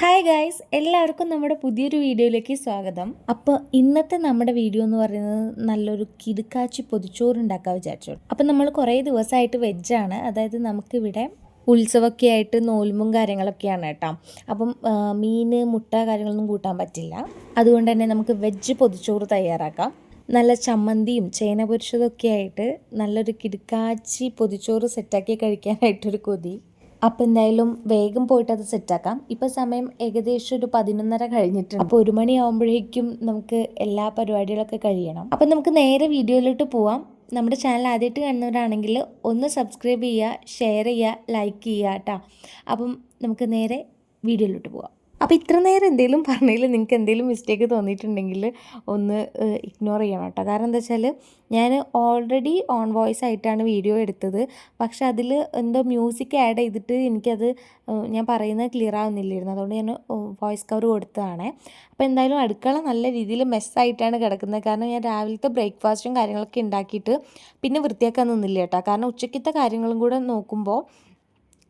Hi guys എല്ലാവർക്കും നമ്മുടെ പുതിയൊരു വീഡിയോയിലേക്ക് സ്വാഗതം. അപ്പോൾ ഇന്നത്തെ നമ്മുടെ വീഡിയോ എന്ന് പറയുന്നത് നല്ലൊരു കിടുക്കാച്ചി പൊതിച്ചോറ് ഉണ്ടാക്കാൻ വിചാരിച്ചു. അപ്പം നമ്മൾ കുറേ ദിവസമായിട്ട് വെജാണ്. അതായത് നമുക്കിവിടെ ഉത്സവമൊക്കെ ആയിട്ട് നോൽമ്പും കാര്യങ്ങളൊക്കെയാണ് കേട്ടോ. അപ്പം മീൻ മുട്ട കാര്യങ്ങളൊന്നും കൂട്ടാൻ പറ്റില്ല. അതുകൊണ്ട് തന്നെ നമുക്ക് വെജ് പൊതിച്ചോറ് തയ്യാറാക്കാം. നല്ല ചമ്മന്തിയും ചേന പൊരിച്ചതൊക്കെ ആയിട്ട് നല്ലൊരു കിടുക്കാച്ചി പൊതിച്ചോറ് സെറ്റാക്കി കഴിക്കാനായിട്ടൊരു കൊതി. അപ്പം എന്തായാലും വേഗം പോയിട്ട് അത് സെറ്റാക്കാം. ഇപ്പം സമയം ഏകദേശം ഒരു പതിനൊന്നര കഴിഞ്ഞിട്ടുണ്ട്. അപ്പോൾ ഒരു മണിയാകുമ്പോഴേക്കും നമുക്ക് എല്ലാ പരിപാടികളൊക്കെ കഴിയണം. അപ്പം നമുക്ക് നേരെ വീഡിയോയിലോട്ട് പോവാം. നമ്മുടെ ചാനൽ ആദ്യമായിട്ട് കാണുന്നവരാണെങ്കിൽ ഒന്ന് സബ്സ്ക്രൈബ് ചെയ്യുക ഷെയർ ചെയ്യുക ലൈക്ക് ചെയ്യുക കേട്ടോ. അപ്പം നമുക്ക് നേരെ വീഡിയോയിലോട്ട് പോവാം. അപ്പോൾ ഇത്ര നേരം എന്തെങ്കിലും പറഞ്ഞതിൽ നിങ്ങൾക്ക് എന്തെങ്കിലും മിസ്റ്റേക്ക് തോന്നിയിട്ടുണ്ടെങ്കിൽ ഒന്ന് ഇഗ്നോർ ചെയ്യണം കേട്ടോ. കാരണം എന്താ വെച്ചാൽ ഞാൻ ഓൾറെഡി ഓൺ വോയിസ് ആയിട്ടാണ് വീഡിയോ എടുത്തത്. പക്ഷെ അതിൽ എന്തോ മ്യൂസിക് ആഡ് ചെയ്തിട്ട് എനിക്കത് ഞാൻ പറയുന്നത് ക്ലിയർ ആവുന്നില്ലായിരുന്നു. അതുകൊണ്ട് ഞാൻ വോയിസ് കവർ കൊടുത്തതാണ്. അപ്പോൾ എന്തായാലും അടുക്കള നല്ല രീതിയിൽ മെസ്സായിട്ടാണ് കിടക്കുന്നത്. കാരണം ഞാൻ രാവിലത്തെ ബ്രേക്ക്ഫാസ്റ്റും കാര്യങ്ങളൊക്കെ ഉണ്ടാക്കിയിട്ട് പിന്നെ വൃത്തിയാക്കാൻ നിന്നില്ല കേട്ടോ. കാരണം ഉച്ചക്കത്തെ കാര്യങ്ങളും കൂടെ നോക്കുമ്പോൾ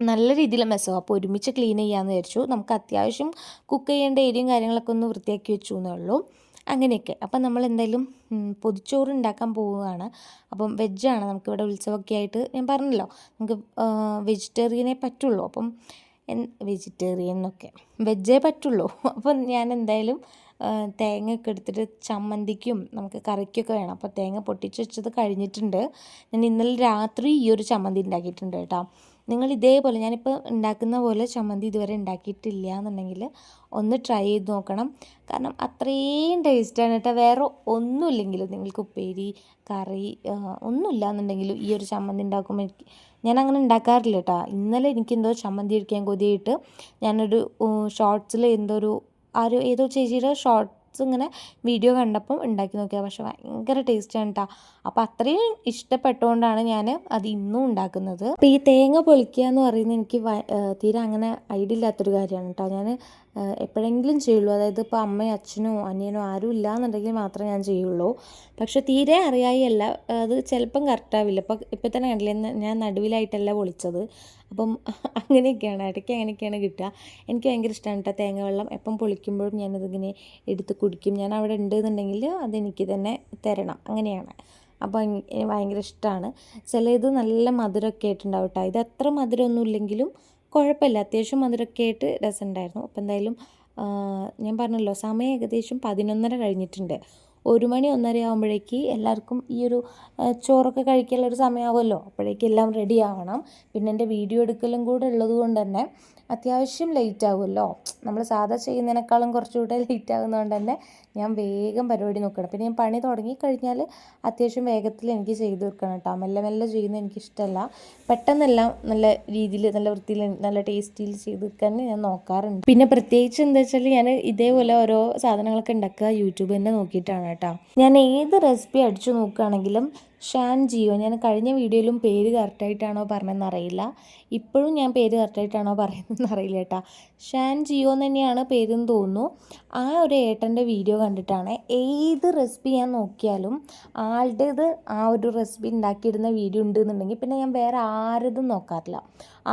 നല്ല രീതിയിൽ മെസ്സോ അപ്പോൾ ഒരുമിച്ച് ക്ലീൻ ചെയ്യാമെന്ന് വിചാരിച്ചു. നമുക്ക് അത്യാവശ്യം കുക്ക് ചെയ്യേണ്ട ഏരിയയും കാര്യങ്ങളൊക്കെ ഒന്ന് വൃത്തിയാക്കി വെച്ചു എന്നേ ഉള്ളൂ. അങ്ങനെയൊക്കെ. അപ്പം നമ്മൾ എന്തായാലും പൊതിച്ചോറ് ഉണ്ടാക്കാൻ പോവുകയാണ്. അപ്പം വെജാണ് നമുക്കിവിടെ ഉത്സവമൊക്കെ ആയിട്ട് ഞാൻ പറഞ്ഞല്ലോ. നമുക്ക് വെജിറ്റേറിയനെ പറ്റുള്ളൂ. അപ്പം വെജിറ്റേറിയൻ എന്നൊക്കെ. വെജേ പറ്റുള്ളൂ. അപ്പം ഞാൻ എന്തായാലും തേങ്ങയൊക്കെ എടുത്തിട്ട് ചമ്മന്തിക്കും നമുക്ക് കറിക്കൊക്കെ വേണം. അപ്പോൾ തേങ്ങ പൊട്ടിച്ച് വെച്ചത് കഴിഞ്ഞിട്ടുണ്ട്. ഞാൻ ഇന്നലെ രാത്രി ഈ ഒരു ചമ്മന്തി ഉണ്ടാക്കിയിട്ടുണ്ട് കേട്ടോ. നിങ്ങൾ ഇതേപോലെ ഞാനിപ്പോൾ ഉണ്ടാക്കുന്ന പോലെ ചമ്മന്തി ഇതുവരെ ഉണ്ടാക്കിയിട്ടില്ല എന്നുണ്ടെങ്കിൽ ഒന്ന് ട്രൈ ചെയ്ത് നോക്കണം. കാരണം അത്രയും ടേസ്റ്റാണ് കേട്ടോ. വേറെ ഒന്നുമില്ലെങ്കിലും നിങ്ങൾക്ക് ഉപ്പേരി കറി ഒന്നുമില്ല എന്നുണ്ടെങ്കിലും ഈ ഒരു ചമ്മന്തി ഉണ്ടാക്കുമ്പോൾ എനിക്ക് ഞാൻ അങ്ങനെ ഉണ്ടാക്കാറില്ല കേട്ടോ. ഇന്നലെ എനിക്കെന്തോ ചമ്മന്തി കഴിക്കാൻ കൊതിയായിട്ട് ഞാനൊരു ഷോർട്സിൽ എന്തോ ഒരു ആ ഒരു ഏതോ ചേച്ചിയുടെ ഷോർട്സ് ഇങ്ങനെ വീഡിയോ കണ്ടപ്പം ഉണ്ടാക്കി നോക്കിയത്. പക്ഷെ ഭയങ്കര ടേസ്റ്റാണ് കേട്ടോ അപ്പോൾ അത്രയും ഇഷ്ടപ്പെട്ടുകൊണ്ടാണ് ഞാൻ അത് ഇന്നും ഉണ്ടാക്കുന്നത്. അപ്പോൾ ഈ തേങ്ങ പൊളിക്കുക എന്ന് പറയുന്നത് എനിക്ക് തീരെ അങ്ങനെ ഐഡിയ ഇല്ലാത്തൊരു കാര്യമാണ് കേട്ടോ ഞാൻ എപ്പോഴെങ്കിലും ചെയ്യുള്ളൂ. അതായത് ഇപ്പോൾ അമ്മയോ അച്ഛനോ അനിയനോ ആരും ഇല്ല എന്നുണ്ടെങ്കിൽ മാത്രമേ ഞാൻ ചെയ്യുള്ളൂ. പക്ഷേ തീരെ അറിയായില്ല അത് ചിലപ്പം കറക്റ്റാവില്ല ഇപ്പോൾ ഇപ്പം തന്നെ കണ്ടില്ലേ ഞാൻ നടുവിലായിട്ടല്ല പൊളിച്ചത്. അപ്പം അങ്ങനെയൊക്കെയാണ്. ഇടയ്ക്ക് അങ്ങനെയൊക്കെയാണ് കിട്ടുക. എനിക്ക് ഭയങ്കര ഇഷ്ടമാണ് കേട്ടോ. തേങ്ങ വെള്ളം എപ്പം പൊളിക്കുമ്പോഴും ഞാനതിങ്ങനെ എടുത്ത് കുടിക്കും. ഞാൻ അവിടെ ഉണ്ട് എന്നുണ്ടെങ്കിൽ അതെനിക്ക് തന്നെ തരണം. അങ്ങനെയാണ്. അപ്പോൾ ഭയങ്കര ഇഷ്ടമാണ് ചില ഇത് നല്ല മധുരമൊക്കെ ആയിട്ടുണ്ടാവും കേട്ടോ. ഇത് അത്ര മധുരമൊന്നും ഇല്ലെങ്കിലും കുഴപ്പമില്ല. അത്യാവശ്യം മധുരമൊക്കെ ആയിട്ട് രസമുണ്ടായിരുന്നു. അപ്പോൾ എന്തായാലും ഞാൻ പറഞ്ഞല്ലോ സമയം ഏകദേശം പതിനൊന്നര കഴിഞ്ഞിട്ടുണ്ട്. ഒരു മണി ഒന്നര ആകുമ്പോഴേക്ക് എല്ലാവർക്കും ഈ ഒരു ചോറൊക്കെ കഴിക്കാനുള്ള ഒരു സമയമാവുമല്ലോ. അപ്പോഴേക്കും എല്ലാം റെഡി ആവണം. പിന്നെ എന്റെ വീഡിയോ എടുക്കലും കൂടെ ഉള്ളത് കൊണ്ട് തന്നെ അത്യാവശ്യം ലേറ്റ് ആകുമല്ലോ നമ്മൾ സാധാ ചെയ്യുന്നതിനേക്കാളും കുറച്ചുകൂടെ ലേറ്റ് ആകുന്നതുകൊണ്ട് തന്നെ ഞാൻ വേഗം പരിപാടി നോക്കണം. പിന്നെ ഞാൻ പണി തുടങ്ങി കഴിഞ്ഞാൽ അത്യാവശ്യം വേഗത്തിൽ എനിക്ക് ചെയ്തു തീർക്കണം കേട്ടോ. മെല്ലെ മെല്ലെ ചെയ്യുന്നത് എനിക്കിഷ്ടമല്ല പെട്ടെന്നെല്ലാം നല്ല രീതിയിൽ നല്ല വൃത്തിയിൽ നല്ല ടേസ്റ്റിയിൽ ചെയ്ത് തീർക്കാൻ ഞാൻ നോക്കാറുണ്ട്. പിന്നെ പ്രത്യേകിച്ച് എന്താ വെച്ചാൽ ഞാൻ ഇതേപോലെ ഓരോ സാധനങ്ങളൊക്കെ ഉണ്ടാക്കുക യൂട്യൂബ് തന്നെ നോക്കിയിട്ടാണ് കേട്ടോ. ഞാൻ ഏത് റെസിപ്പി അടിച്ചു നോക്കുകയാണെങ്കിലും ഷാൻ ജിയോ ഞാൻ കഴിഞ്ഞ വീഡിയോയിലും പേര് കറക്റ്റായിട്ടാണോ പറഞ്ഞതെന്ന് അറിയില്ല ഇപ്പോഴും ഞാൻ പേര് കറക്റ്റായിട്ടാണോ പറയുന്നതെന്ന് അറിയില്ല ഏട്ടാ ഷാൻ ജിയോ എന്ന് തന്നെയാണ് പേരെന്ന് തോന്നുന്നു. ആ ഒരു ഏട്ടന്റെ വീഡിയോ കണ്ടിട്ടാണ് ഏത് റെസിപ്പി ഞാൻ നോക്കിയാലും ആളുടേത് ആ ഒരു റെസിപ്പി ഉണ്ടാക്കിയിടുന്ന വീഡിയോ ഉണ്ട് എന്നുണ്ടെങ്കിൽ പിന്നെ ഞാൻ വേറെ ആരതും നോക്കാറില്ല.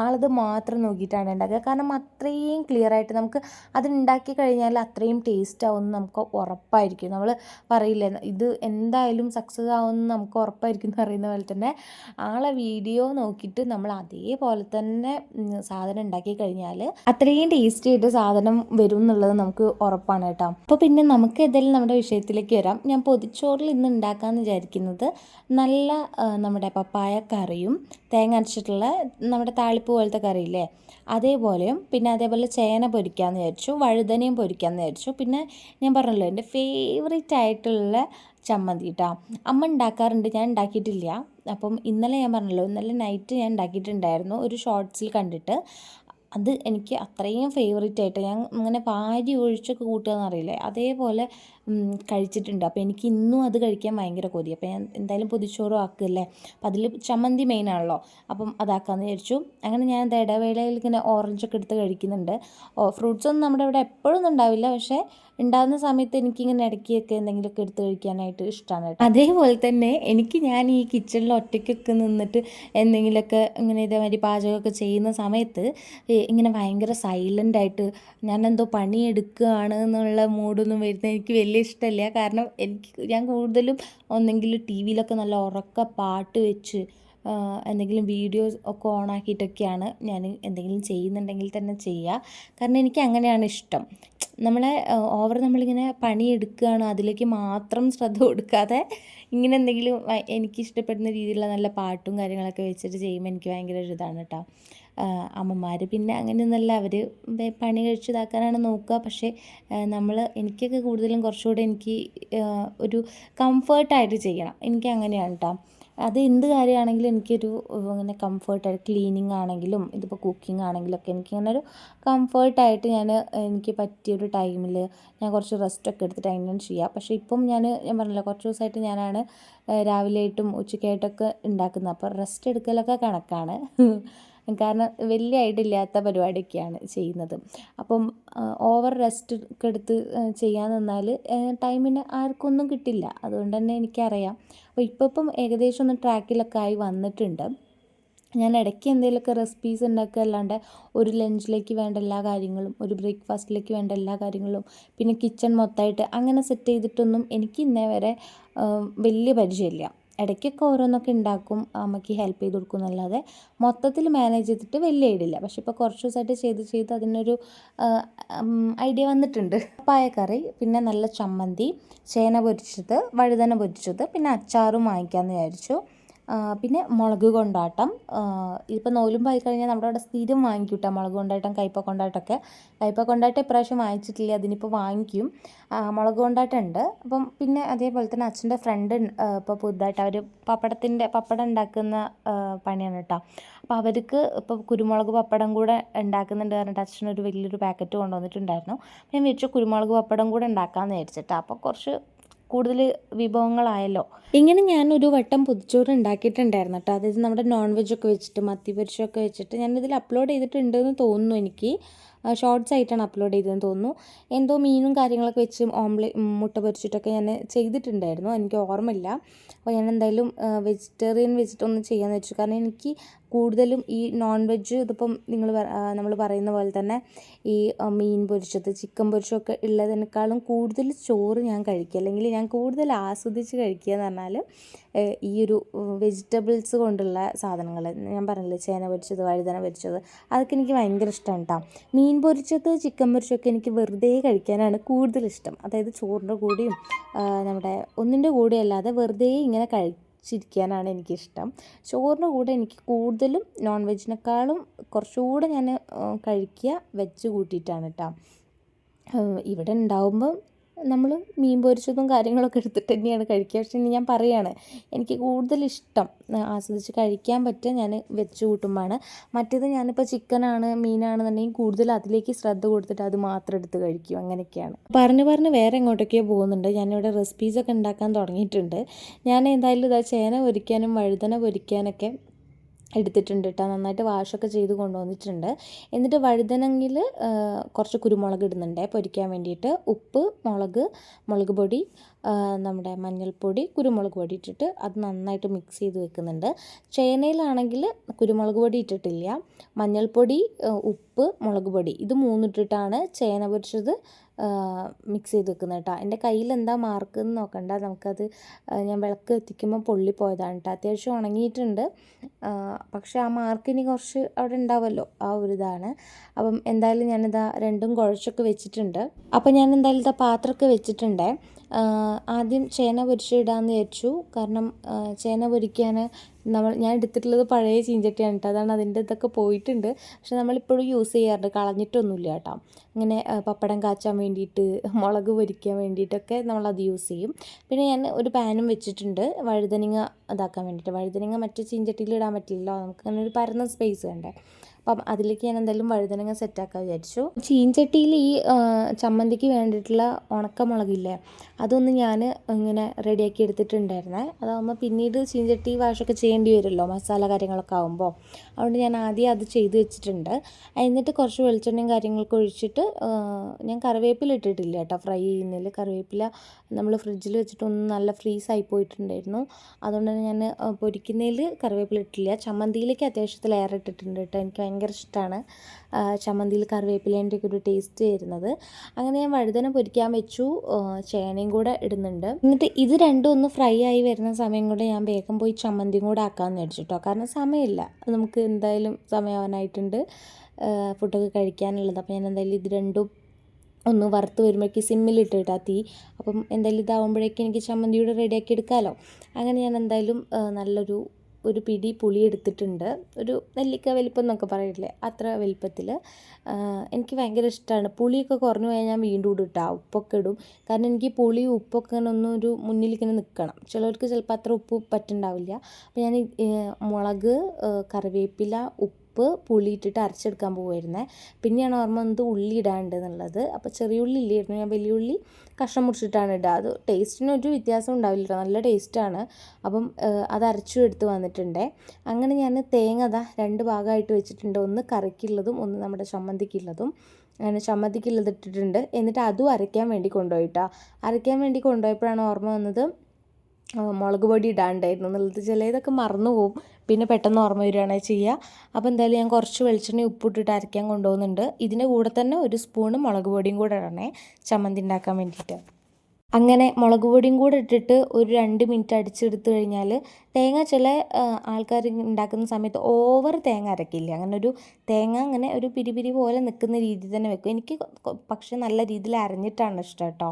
ആളത് മാത്രം നോക്കിയിട്ടാണ് ഉണ്ടാക്കുക. കാരണം അത്രയും ക്ലിയർ ആയിട്ട് നമുക്ക് അത് ഉണ്ടാക്കി കഴിഞ്ഞാൽ അത്രയും ടേസ്റ്റ് ആവുമെന്ന് നമുക്ക് ഉറപ്പായിരിക്കും. നമ്മൾ പറയില്ല ഇത് എന്തായാലും സക്സസ് ആവുമെന്ന് നമുക്ക് ഉറപ്പായിരിക്കും എന്ന് പറയുന്ന പോലെ തന്നെ ആളെ വീഡിയോ നോക്കിയിട്ട് നമ്മൾ അതേപോലെ തന്നെ സാധനം ഉണ്ടാക്കി കഴിഞ്ഞാൽ അത്രയും ടേസ്റ്റി ആയിട്ട് സാധനം വരും എന്നുള്ളത് നമുക്ക് ഉറപ്പാണ് കേട്ടോ. അപ്പോൾ പിന്നെ നമുക്ക് ഏതായാലും നമ്മുടെ വിഷയത്തിലേക്ക് വരാം. ഞാൻ പൊതിച്ചോറിൽ ഇന്ന് ഉണ്ടാക്കാമെന്ന് വിചാരിക്കുന്നത് നല്ല നമ്മുടെ പപ്പായ കറിയും തേങ്ങ അരച്ചിട്ടുള്ള നമ്മുടെ താളിപ്പ് പോലത്തെ ഇല്ലേ അതേപോലെയും പിന്നെ അതേപോലെ ചേന പൊരിക്കാമെന്ന് വിചാരിച്ചു വഴുതനയും പൊരിക്കാമെന്ന് വിചാരിച്ചു. പിന്നെ ഞാൻ പറഞ്ഞല്ലോ എന്റെ ഫേവറേറ്റ് ആയിട്ടുള്ള ചമ്മന്തി കേട്ടോ അമ്മ ഉണ്ടാക്കാറുണ്ട് ഞാൻ ഉണ്ടാക്കിയിട്ടില്ല. അപ്പം ഇന്നലെ ഞാൻ പറഞ്ഞല്ലോ ഇന്നലെ നൈറ്റ് ഞാൻ ഉണ്ടാക്കിയിട്ടുണ്ടായിരുന്നു ഒരു ഷോർട്സിൽ കണ്ടിട്ട്. അത് എനിക്ക് അത്രയും ഫേവറേറ്റ് ആയിട്ട് ഞാൻ ഇങ്ങനെ വാരി ഒഴിച്ചൊക്കെ കൂട്ടുക എന്നറിയില്ലേ അതേപോലെ കഴിച്ചിട്ടുണ്ട്. അപ്പോൾ എനിക്ക് ഇന്നും അത് കഴിക്കാൻ ഭയങ്കര കൊതി. അപ്പോൾ ഞാൻ എന്തായാലും പൊതിച്ചോറും ആക്കുകയല്ലേ അപ്പോൾ അതിൽ ചമ്മന്തി മെയിനാണല്ലോ അപ്പം അതാക്കാമെന്ന് വിചാരിച്ചു. അങ്ങനെ ഞാൻ എന്താ ഇടവേളയിൽ ഇങ്ങനെ ഓറഞ്ചൊക്കെ എടുത്ത് കഴിക്കുന്നുണ്ട്. ഫ്രൂട്ട്സ് ഒന്നും നമ്മുടെ ഇവിടെ എപ്പോഴൊന്നും ഉണ്ടാവില്ല. പക്ഷേ ഉണ്ടാകുന്ന സമയത്ത് എനിക്കിങ്ങനെ ഇടയ്ക്കൊക്കെ എന്തെങ്കിലുമൊക്കെ എടുത്ത് കഴിക്കാനായിട്ട് ഇഷ്ടമാണ് അതേപോലെ തന്നെ എനിക്ക് ഞാൻ ഈ കിച്ചണിൽ ഒറ്റയ്ക്കൊക്കെ നിന്നിട്ട് എന്തെങ്കിലുമൊക്കെ ഇങ്ങനെ ഇതേമാതിരി പാചകമൊക്കെ ചെയ്യുന്ന സമയത്ത് ഇങ്ങനെ ഭയങ്കര സൈലന്റ് ആയിട്ട് ഞാൻ എന്തോ പണിയെടുക്കുകയാണ് എന്നുള്ള മൂഡൊന്നും വരുന്ന എനിക്ക് വലിയ ഇഷ്ടമില്ല കാരണം എനിക്ക് ഞാൻ കൂടുതലും ഒന്നെങ്കിൽ ടി വിയിലൊക്കെ നല്ല ഉറക്ക പാട്ട് വെച്ച് എന്തെങ്കിലും വീഡിയോസ് ഒക്കെ ഓണാക്കിയിട്ടൊക്കെയാണ് ഞാൻ എന്തെങ്കിലും ചെയ്യുന്നുണ്ടെങ്കിൽ തന്നെ ചെയ്യുക കാരണം എനിക്ക് അങ്ങനെയാണ് ഇഷ്ടം. നമ്മളെ ഓവർ നമ്മളിങ്ങനെ പണിയെടുക്കുകയാണ് അതിലേക്ക് മാത്രം ശ്രദ്ധ കൊടുക്കാതെ ഇങ്ങനെ എന്തെങ്കിലും എനിക്ക് ഇഷ്ടപ്പെടുന്ന രീതിയിലുള്ള നല്ല പാട്ടും കാര്യങ്ങളൊക്കെ വെച്ചിട്ട് ചെയ്യുമ്പോൾ എനിക്ക് ഭയങ്കര ഒരു ഇതാണ് കേട്ടോ അമ്മമാർ പിന്നെ അങ്ങനെയൊന്നുമല്ല അവർ പണി കഴിച്ച് ഇതാക്കാനാണ് നോക്കുക. പക്ഷേ നമ്മൾ എനിക്കൊക്കെ കൂടുതലും കുറച്ചുകൂടെ എനിക്ക് ഒരു കംഫേർട്ടായിട്ട് ചെയ്യണം. എനിക്ക് അങ്ങനെയാണ് കേട്ടോ അത് എന്ത് കാര്യമാണെങ്കിലും എനിക്കൊരു ഇങ്ങനെ കംഫർട്ടായിട്ട് ക്ലീനിങ് ആണെങ്കിലും ഇതിപ്പോൾ കുക്കിംഗ് ആണെങ്കിലും ഒക്കെ എനിക്കിങ്ങനെ ഒരു കംഫേർട്ടായിട്ട് ഞാൻ എനിക്ക് പറ്റിയൊരു ടൈമിൽ ഞാൻ കുറച്ച് റെസ്റ്റൊക്കെ എടുത്തിട്ട് അങ്ങനെ ചെയ്യാം. പക്ഷേ ഇപ്പം ഞാൻ ഞാൻ പറഞ്ഞില്ല കുറച്ച് ദിവസമായിട്ട് ഞാനാണ് രാവിലെയായിട്ടും ഉച്ചയ്ക്കായിട്ടൊക്കെ ഉണ്ടാക്കുന്നത്. അപ്പോൾ റെസ്റ്റ് എടുക്കലൊക്കെ കണക്കാണ്. കാരണം വലിയ ഐഡിയ ഇല്ലാത്ത പരിപാടിയൊക്കെയാണ് ചെയ്യുന്നത്. അപ്പം ഓവർ റെസ്റ്റ് ഒക്കെ എടുത്ത് ചെയ്യാൻ നിന്നാൽ ടൈമിന് ആർക്കൊന്നും കിട്ടില്ല. അതുകൊണ്ട് തന്നെ എനിക്കറിയാം. അപ്പോൾ ഇപ്പം ഇപ്പം ഏകദേശം ഒന്ന് ട്രാക്കിലൊക്കെ ആയി വന്നിട്ടുണ്ട്. ഞാൻ ഇടയ്ക്ക് എന്തെങ്കിലുമൊക്കെ റെസിപ്പീസ് ഉണ്ടാക്കുക അല്ലാണ്ട് ഒരു ലഞ്ചിലേക്ക് വേണ്ട എല്ലാ കാര്യങ്ങളും ഒരു ബ്രേക്ക്ഫാസ്റ്റിലേക്ക് വേണ്ട എല്ലാ കാര്യങ്ങളും പിന്നെ കിച്ചൺ മൊത്തമായിട്ട് അങ്ങനെ സെറ്റ് ചെയ്തിട്ടൊന്നും എനിക്ക് ഇന്നേ വരെ വലിയ പരിചയമില്ല. ഇടയ്ക്കൊക്കെ ഓരോന്നൊക്കെ ഉണ്ടാക്കും അമ്മയ്ക്ക് ഹെൽപ്പ് ചെയ്ത് കൊടുക്കും എന്നല്ലാതെ മൊത്തത്തിൽ മാനേജ് ചെയ്തിട്ട് വലിയ ഐഡിയ പക്ഷേ ഇപ്പോൾ കുറച്ച് ദിവസമായിട്ട് ചെയ്ത് ചെയ്ത് അതിനൊരു ഐഡിയ വന്നിട്ടുണ്ട്. പായക്കറി കറി പിന്നെ നല്ല ചമ്മന്തി ചേന പൊരിച്ചത് വഴുതന പൊരിച്ചത് പിന്നെ അച്ചാറും വാങ്ങിക്കാമെന്ന് വിചാരിച്ചു. പിന്നെ മുളക് കൊണ്ടാട്ടം. ഇതിപ്പോൾ നോലുമ്പായി കഴിഞ്ഞാൽ നമ്മുടെ അവിടെ സ്ഥിരം വാങ്ങിക്കും മുളക് കൊണ്ടാട്ടം കയ്പ കൊണ്ടാട്ടമൊക്കെ. കയ്പ കൊണ്ടാട്ടം ഇപ്രാവശ്യം വാങ്ങിച്ചിട്ടില്ല. അതിനിപ്പോൾ വാങ്ങിക്കും. മുളക് കൊണ്ടാട്ടം ഉണ്ട്. അപ്പം പിന്നെ അതേപോലെ തന്നെ അച്ഛന്റെ ഫ്രണ്ട് ഇപ്പോൾ പുതുതായിട്ട് അവർ പപ്പടത്തിന്റെ പപ്പടം ഉണ്ടാക്കുന്ന പണിയാണ് കേട്ടോ. അപ്പോൾ അവർക്ക് ഇപ്പോൾ കുരുമുളക് പപ്പടം കൂടെ ഉണ്ടാക്കുന്നുണ്ട് പറഞ്ഞിട്ട് അച്ഛനൊരു വലിയൊരു പാക്കറ്റ് കൊണ്ടുവന്നിട്ടുണ്ടായിരുന്നു. ഞാൻ വിചാരിച്ചു കുരുമുളക് പപ്പടം കൂടെ ഉണ്ടാക്കാമെന്ന് വിചാരിച്ചിട്ടാണ് അപ്പോൾ കുറച്ച് കൂടുതൽ വിഭവങ്ങളായല്ലോ. ഇങ്ങനെ ഞാൻ ഒരു വട്ടം പൊതിച്ചോറ് ഉണ്ടാക്കിയിട്ടുണ്ടായിരുന്നു കേട്ടോ. അതായത് നമ്മുടെ നോൺ വെജ് ഒക്കെ വെച്ചിട്ട് മത്തി പൊരിച്ചൊക്കെ വെച്ചിട്ട് ഞാനിതിൽ അപ്ലോഡ് ചെയ്തിട്ടുണ്ടെന്ന് തോന്നുന്നു എനിക്ക്. ഷോർട്സ് ആയിട്ടാണ് അപ്ലോഡ് ചെയ്തതെന്ന് തോന്നുന്നു. എന്തോ മീനും കാര്യങ്ങളൊക്കെ വെച്ച് ഓംലെ മുട്ട പൊരിച്ചിട്ടൊക്കെ ഞാൻ ചെയ്തിട്ടുണ്ടായിരുന്നു. എനിക്ക് ഓർമ്മയില്ല. അപ്പോൾ ഞാൻ എന്തായാലും വെജിറ്റേറിയൻ വെച്ചിട്ടൊന്ന് ചെയ്യാമെന്ന് വെച്ചു. കാരണം എനിക്ക് കൂടുതലും ഈ നോൺ വെജ് ഇതിപ്പം നിങ്ങൾ നമ്മൾ പറയുന്ന പോലെ തന്നെ ഈ മീൻ പൊരിച്ചത് ചിക്കൻ പൊരിച്ചതൊക്കെ ഉള്ളതിനേക്കാളും കൂടുതൽ ചോറ് ഞാൻ കഴിക്കുക. അല്ലെങ്കിൽ ഞാൻ കൂടുതൽ ആസ്വദിച്ച് കഴിക്കുക എന്ന് പറഞ്ഞാൽ ഈ ഒരു വെജിറ്റബിൾസ് കൊണ്ടുള്ള സാധനങ്ങൾ. ഞാൻ പറഞ്ഞില്ലേ ചേന പൊരിച്ചത് വഴുതന പൊരിച്ചത് അതൊക്കെ എനിക്ക് ഭയങ്കര ഇഷ്ടമാണ് കേട്ടോ മീൻ പൊരിച്ചത് ചിക്കൻ പൊരിച്ചതൊക്കെ എനിക്ക് വെറുതെ കഴിക്കാനാണ് കൂടുതൽ ഇഷ്ടം. അതായത് ചോറിന്റെ കൂടെയും നമ്മുടെ ഒന്നിന്റെ കൂടെ അല്ലാതെ വെറുതെ ഇങ്ങനെ കഴിച്ചിരിക്കാനാണ് എനിക്കിഷ്ടം. ചോറിന്റെ കൂടെ എനിക്ക് കൂടുതലും നോൺ വെജിനേക്കാളും കുറച്ചുകൂടെ ഞാൻ കഴിക്കുക വെജ് കൂട്ടിയിട്ടാണ് കേട്ടോ ഇവിടെ ഉണ്ടാവുമ്പം നമ്മൾ മീൻ പൊരിച്ചതും കാര്യങ്ങളൊക്കെ എടുത്തിട്ട് തന്നെയാണ് കഴിക്കുക. പക്ഷേ ഞാൻ പറയുകയാണ് എനിക്ക് കൂടുതൽ ഇഷ്ടം ആസ്വദിച്ച് കഴിക്കാൻ പറ്റുക ഞാൻ വെച്ച് കൂട്ടുമ്പോഴാണ്. മറ്റേത് ഞാനിപ്പോൾ ചിക്കനാണ് മീനാണെന്നുണ്ടെങ്കിൽ കൂടുതൽ അതിലേക്ക് ശ്രദ്ധ കൊടുത്തിട്ട് അത് മാത്രം എടുത്ത് കഴിക്കും. അങ്ങനെയൊക്കെയാണ്. പറഞ്ഞു പറഞ്ഞ് വേറെ എങ്ങോട്ടൊക്കെയോ പോകുന്നുണ്ട്. ഞാനിവിടെ റെസിപ്പീസൊക്കെ ഉണ്ടാക്കാൻ തുടങ്ങിയിട്ടുണ്ട്. ഞാൻ എന്തായാലും ഇതാ ചേന പൊരിക്കാനും വഴുതന പൊരിക്കാനൊക്കെ എടുത്തിട്ടുണ്ട് കേട്ടോ നന്നായിട്ട് വാഷൊക്കെ ചെയ്ത് കൊണ്ടുവന്നിട്ടുണ്ട്. എന്നിട്ട് വഴുതനങ്ങിൽ കുറച്ച് കുരുമുളക് ഇടുന്നുണ്ട്. പൊരിക്കാൻ വേണ്ടിയിട്ട് ഉപ്പ് മുളക് മുളക് പൊടി നമ്മുടെ മഞ്ഞൾപ്പൊടി കുരുമുളക് പൊടി ഇട്ടിട്ട് അത് നന്നായിട്ട് മിക്സ് ചെയ്ത് വെക്കുന്നുണ്ട്. ചേനയിലാണെങ്കിൽ കുരുമുളക് പൊടി ഇട്ടിട്ടില്ല. മഞ്ഞൾപ്പൊടി ഉപ്പ് മുളക് പൊടി ഇത് മൂന്നിട്ടിട്ടാണ് ചേന പൊരിച്ചത് മിക്സ് ചെയ്ത് വെക്കുന്നത് കേട്ടോ. എന്റെ കയ്യിൽ എന്താ മാർക്ക് എന്ന് നോക്കണ്ട. നമുക്കത് ഞാൻ വിളക്ക് എത്തിക്കുമ്പോൾ പൊള്ളിപ്പോയതാണ് കേട്ടോ. അത്യാവശ്യം ഉണങ്ങിയിട്ടുണ്ട്. പക്ഷേ ആ മാർക്കിനി കുറച്ച് അവിടെ ഉണ്ടാവുമല്ലോ ആ ഒരു ഇതാണ്. അപ്പം എന്തായാലും ഞാനിതാ രണ്ടും കുഴച്ചൊക്കെ വെച്ചിട്ടുണ്ട്. അപ്പം ഞാൻ എന്തായാലും ഇതാ പാത്രമൊക്കെ വെച്ചിട്ടുണ്ട്. ആദ്യം ചേന പൊരിച്ചിടാമെന്ന് വിചാരിച്ചു. കാരണം ചേന പൊരിക്കാൻ നമ്മൾ ഞാൻ എടുത്തിട്ടുള്ളത് പഴയ ചീഞ്ചട്ടിയാണ് കേട്ടോ. അതാണ് അതിന്റെ ഇതൊക്കെ പോയിട്ടുണ്ട്. പക്ഷെ നമ്മളിപ്പോഴും യൂസ് ചെയ്യാറുണ്ട്. കളഞ്ഞിട്ടൊന്നുമില്ല കേട്ടോ. ഇങ്ങനെ ആ, പപ്പടം കാച്ചാൻ വേണ്ടിയിട്ട് മുളക് പൊരിക്കാൻ വേണ്ടിയിട്ടൊക്കെ നമ്മളത് യൂസ് ചെയ്യും. പിന്നെ ഞാൻ ഒരു പാനും വെച്ചിട്ടുണ്ട്. വഴുതനങ്ങ ഇതാക്കാൻ വേണ്ടിയിട്ട്. വഴുതനങ്ങ മറ്റേ ചീഞ്ചട്ടിയിൽ ഇടാൻ പറ്റില്ലല്ലോ. നമുക്ക് അങ്ങനെ ഒരു പരന്ന സ്പേസ് വേണ്ടേ. അപ്പം അതിലേക്ക് ഞാൻ എന്തായാലും വഴുതനങ്ങ സെറ്റാക്കാൻ വിചാരിച്ചു. ചീഞ്ചട്ടിയിൽ ഈ ചമ്മന്തിക്ക് വേണ്ടിയിട്ടുള്ള ഉണക്കമുളകില്ലേ അതൊന്ന് ഞാൻ ഇങ്ങനെ റെഡിയാക്കി എടുത്തിട്ടുണ്ടായിരുന്നേ. അതാകുമ്പോൾ പിന്നീട് ചീൻചട്ടി വാഷൊക്കെ ചെയ്യേണ്ടി വരുമല്ലോ മസാല കാര്യങ്ങളൊക്കെ ആകുമ്പോൾ അതുകൊണ്ട് ഞാൻ ആദ്യം അത് ചെയ്ത് വെച്ചിട്ടുണ്ട്. എന്നിട്ട് കുറച്ച് വെളിച്ചെണ്ണയും കാര്യങ്ങളൊക്കെ ഒഴിച്ചിട്ട് ഞാൻ കറിവേപ്പില ഇട്ടിട്ടില്ല കേട്ടോ. ഫ്രൈ ചെയ്യുന്നതിൽ കറിവേപ്പില നമ്മൾ ഫ്രിഡ്ജിൽ വെച്ചിട്ട് ഒന്ന് നല്ല ആയി പോയിട്ടുണ്ടായിരുന്നു. അതുകൊണ്ട് തന്നെ ഞാൻ പൊരിക്കുന്നതിൽ കറിവേപ്പില ഇട്ടില്ല. ചമ്മന്തിയിലേക്ക് അത്യാവശ്യത്തിൽ ഏറെ ഇട്ടിട്ടുണ്ട് കേട്ടോ. എനിക്ക് ഭയങ്കര ഇഷ്ടമാണ് ചമ്മന്തിയിൽ കറിവേപ്പിലേന്റെ ഒക്കെ ഒരു ടേസ്റ്റ് വരുന്നത്. അങ്ങനെ ഞാൻ വഴുതന പൊരിക്കാൻ വെച്ചു. ചേനയും കൂടെ ഇടുന്നുണ്ട്. എന്നിട്ട് ഇത് രണ്ടും ഒന്ന് ഫ്രൈ ആയി വരുന്ന സമയം കൊണ്ട് ഞാൻ വേഗം പോയി ചമ്മന്തിയും കൂടെ ആക്കാമെന്ന് വിചാരിച്ചു കേട്ടോ കാരണം സമയമില്ല. നമുക്ക് എന്തായാലും സമയമാവാനായിട്ടുണ്ട്. ഫുഡൊക്കെ കഴിക്കാനുള്ളത്. അപ്പോൾ ഞാൻ എന്തായാലും ഇത് രണ്ടും ഒന്ന് വറുത്ത് വരുമ്പോഴേക്ക് സിമ്മിലിട്ടിട്ട് തീ. അപ്പം എന്തായാലും ഇതാവുമ്പോഴേക്കും എനിക്ക് ചമ്മന്തിയുടെ റെഡിയാക്കി എടുക്കാമല്ലോ അങ്ങനെ ഞാൻ എന്തായാലും നല്ലൊരു ഒരു പിടി പുളി എടുത്തിട്ടുണ്ട് ഒരു നെല്ലിക്ക വലിപ്പം എന്നൊക്കെ പറയില്ലേ അത്ര വലിപ്പത്തിൽ എനിക്ക് ഭയങ്കര ഇഷ്ടമാണ് പുളിയൊക്കെ കുറഞ്ഞു പോയാൽ ഞാൻ വീണ്ടും ഇടും കേട്ടോ ഉപ്പൊക്കെ ഇടും. കാരണം എനിക്ക് പുളി ഉപ്പൊക്കെ ഇങ്ങനെ ഒരു മുന്നിൽ ഇങ്ങനെ നിൽക്കണം ചിലർക്ക് ചിലപ്പോൾ അത്ര ഉപ്പ് പറ്റുണ്ടാവില്ല. അപ്പോൾ ഞാൻ മുളക് കറിവേപ്പില ഉപ്പ് പുളി ഇട്ടിട്ട് അരച്ചെടുക്കാൻ പോകുമായിരുന്നേ പിന്നെയാണ് ഓർമ്മ വന്നത് ഉള്ളി ഇടാണ്ട് എന്നുള്ളത്. അപ്പോൾ ചെറിയ ഉള്ളി ഇല്ലായിരുന്നു. ഞാൻ വലിയ ഉള്ളി കഷ്ണം മുറിച്ചിട്ടാണ് ഇടുക അത് ടേസ്റ്റിന് ഒരു വ്യത്യാസം ഉണ്ടാവില്ല നല്ല ടേസ്റ്റാണ് അപ്പം അത് അരച്ചു എടുത്ത് വന്നിട്ടുണ്ടേ. അങ്ങനെ ഞാൻ തേങ്ങ രണ്ട് ഭാഗമായിട്ട് വെച്ചിട്ടുണ്ട്. ഒന്ന് കറിക്കുള്ളതും ഒന്ന് നമ്മുടെ ചമ്മന്തിക്കുള്ളതും അങ്ങനെ ചമ്മന്തിക്കുള്ളത് ഇട്ടിട്ടുണ്ട്. എന്നിട്ട് അതും അരയ്ക്കാൻ വേണ്ടി കൊണ്ടുപോയിട്ടാ. അരയ്ക്കാൻ വേണ്ടി കൊണ്ടുപോയപ്പോഴാണ് ഓർമ്മ വന്നത് മുളക് പൊടി ഇടാണ്ടായിരുന്നു എന്നുള്ളത്. ചിലതൊക്കെ മറന്നു പോകും പിന്നെ പെട്ടെന്ന് ഓർമ്മ വരികയാണ് ചെയ്യുക. അപ്പോൾ എന്തായാലും ഞാൻ കുറച്ച് വെളിച്ചെണ്ണ ഉപ്പിട്ടിട്ട് അരയ്ക്കാൻ കൊണ്ടുപോകുന്നുണ്ട്. ഇതിന്റെ കൂടെ തന്നെ ഒരു സ്പൂണ് മുളക് പൊടിയും കൂടെ ഇടണേ ചമ്മന്തി ഉണ്ടാക്കാൻ വേണ്ടിയിട്ട്. അങ്ങനെ മുളക് പൊടിയും കൂടെ ഇട്ടിട്ട് ഒരു രണ്ട് മിനിറ്റ് അടിച്ചെടുത്ത് കഴിഞ്ഞാൽ തേങ്ങ ചില ആൾക്കാർ ഉണ്ടാക്കുന്ന സമയത്ത് ഓവർ തേങ്ങ അരക്കില്ല? അങ്ങനെ ഒരു തേങ്ങ അങ്ങനെ ഒരു പിരിപിരി പോലെ നിൽക്കുന്ന രീതിയിൽ തന്നെ വെക്കും. എനിക്ക് പക്ഷേ നല്ല രീതിയിൽ അരഞ്ഞിട്ടാണ് ഇഷ്ടം കേട്ടോ.